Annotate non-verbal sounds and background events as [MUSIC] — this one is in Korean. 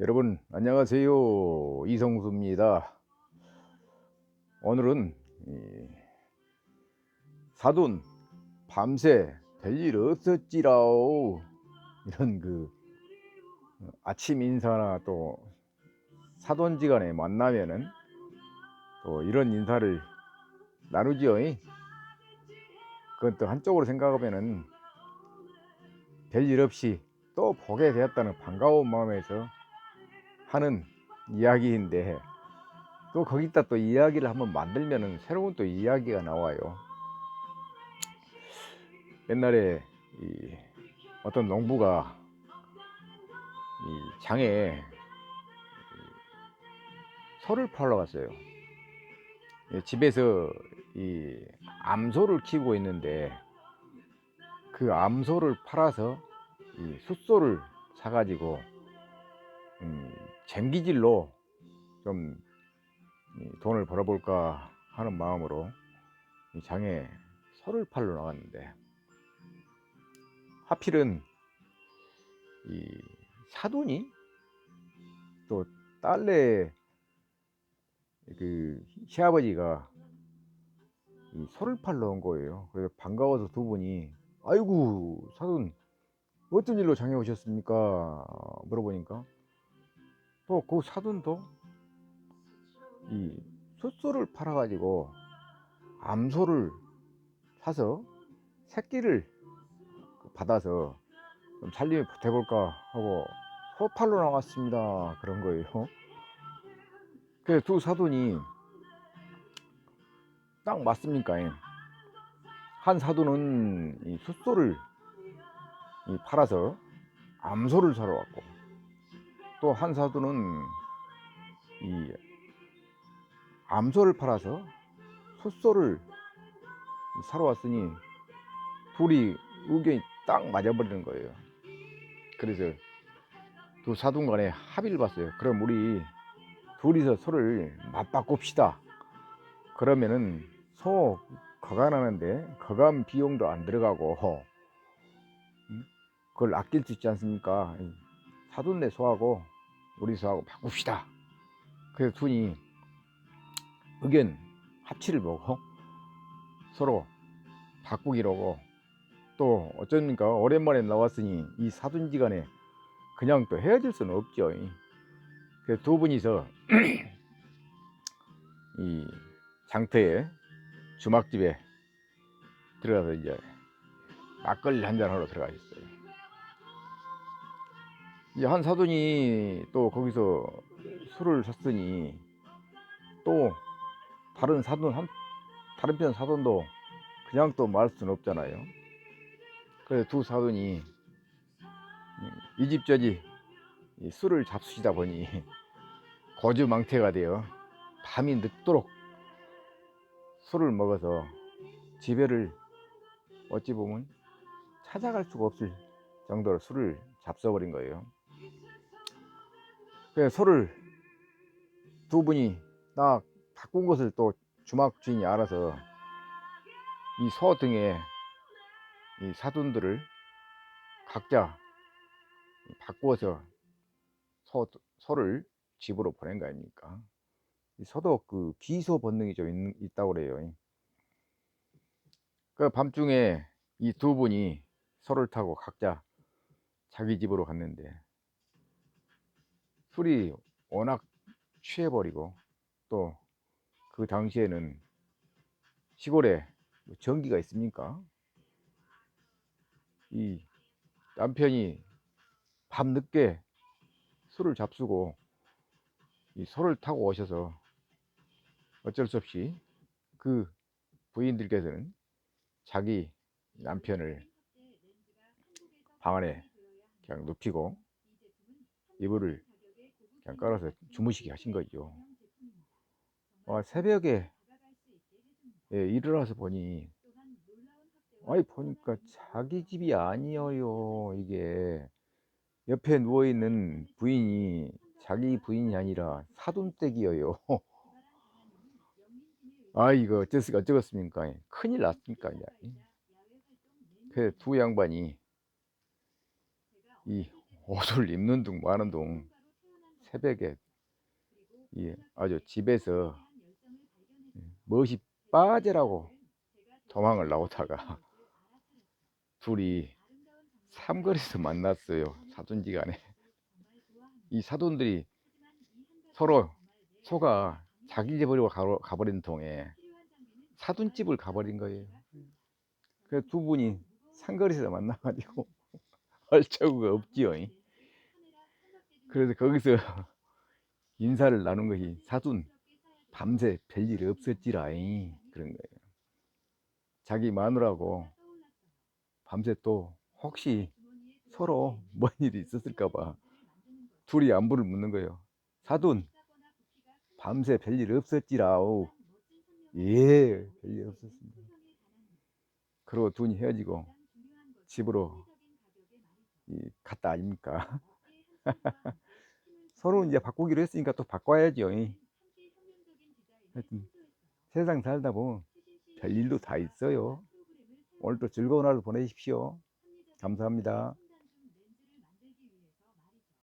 여러분 안녕하세요 이성수입니다. 오늘은 이 사돈 밤새 별일 없었지라오 이런 그 아침 인사나 또 사돈지간에 만나면은 또 이런 인사를 나누지요. 그건 또 한쪽으로 생각하면은 별일 없이 또 보게 되었다는 반가운 마음에서 하는 이야기인데 또 거기다 또 이야기를 한번 만들면은 새로운 또 이야기가 나와요. 옛날에 이 어떤 농부가 이 장에 소를 팔러 갔어요. 예, 집에서 이 암소를 키우고 있는데 그 암소를 팔아서 이 숫소를 사가지고 음, 쟁기질로 좀이 돈을 벌어볼까 하는 마음으로 이 장에 소를 팔러 나갔는데 하필은 이 사돈이 또 딸내 그 시아버지가 이 소를 팔러 온 거예요. 그래서 반가워서 두 분이 아이고 사돈 어떤 일로 장에 오셨습니까? 물어보니까 또 그 사돈도 이 숫소를 팔아가지고 암소를 사서 새끼를 받아서 좀 살림에 보태볼까 하고 소 팔러 나왔습니다. 그런 거예요. [LAUGHS] 그래서 두 사돈이 딱 맞습니까? 한 사돈은 이 숫소를 이 팔아서 암소를 사러 왔고 또 한 사돈은 이 암소를 팔아서 숫소를 사러 왔으니 둘이 의견이 딱 맞아버리는 거예요. 그래서 두 사돈 간에 합의를 봤어요. 그럼 우리 둘이서 소를 맞바꿉시다. 그러면은 소 거간하는데 거간 비용도 안 들어가고 그걸 아낄 수 있지 않습니까? 사돈네 소하고 우리 소하고 바꿉시다. 그래서 둘이 의견 합치를 보고 서로 바꾸기로 하고 또 어쩌니까 오랜만에 나왔으니 이 사돈지간에 그냥 또 헤어질 수는 없죠. 그래서 두 분이서 [CLEARS THROAT] 이 장터에 주막집에 들어가서 이제 막걸리 한 잔 하러 들어가셨어요. 이제 한 사돈이 또 거기서 술을 샀으니 또 다른 사돈 한 다른 편 사돈도 그냥 또 말할 수는 없잖아요. 그래서 두 사돈이 이 집 저집 술을 잡수시다 보니 [LAUGHS] 고주망태가 되어 밤이 늦도록 술을 먹어서 집에를 어찌 보면 찾아갈 수가 없을 정도로 술을 잡숴버린 거예요. 그래서 소를 두 분이 나 바꾼 것을 또 주막 주인이 알아서 이 소 등에 이 사돈들을 각자 바꾸어서 소, 소를 집으로 보낸 거 아닙니까? 이 소도 그 귀소 본능이 좀 있, 있다고 그래요. 그 밤중에 이 두 분이 소를 타고 각자 자기 집으로 갔는데 술이 워낙 취해버리고 또 그 당시에는 시골에 뭐 전기가 있습니까? 이 남편이 밤늦게 술을 잡수고 이 소를 타고 오셔서 어쩔 수 없이 그 부인들께서는 자기 남편을 방 안에 그냥 눕히고 이불을 그냥 깔아서 주무시게 하신 거죠. 아, 새벽에 예, 일어나서 보니 아이 보니까 자기 집이 아니어요 이게. 옆에 누워 있는 부인이 자기 부인이 아니라 사돈댁이어요. [LAUGHS] 아 이거 어쩌겠, 어쩌겠습니까? 큰일 났습니까 그두 양반이 이 옷을 입는 둥 마는 둥 새벽에 이 아주 집에서 멋이 빠지라고 도망을 나오다가 [LAUGHS] 둘이 삼거리에서 만났어요. 사돈지간에. 이 사돈들이 서로 소가 자기 집 버리고 가- 가버린 통에 사돈집을 가버린 거예요. 그래서 두 분이 상거리에서 만나가지고 [LAUGHS] 얼차구가 없지요. 이. 그래서 거기서 [LAUGHS] 인사를 나눈 것이 사돈 밤새 별일 없었지라 이. 그런 거예요. 자기 마누라고 밤새 또 혹시 서로 뭔 일이 있었을까봐 둘이 안부를 묻는 거예요. 사돈 밤새 별일 없었지라오. 예, 별일 없었습니다. 그러고 둘이 헤어지고 집으로 이 갔다 아닙니까? [LAUGHS] [LAUGHS] 서로 이제 바꾸기로 했으니까 또 바꿔야죠. 이. 하여튼 세상 살다 보면 별일도 다 있어요. 오늘도 즐거운 하루 보내십시오. 감사합니다.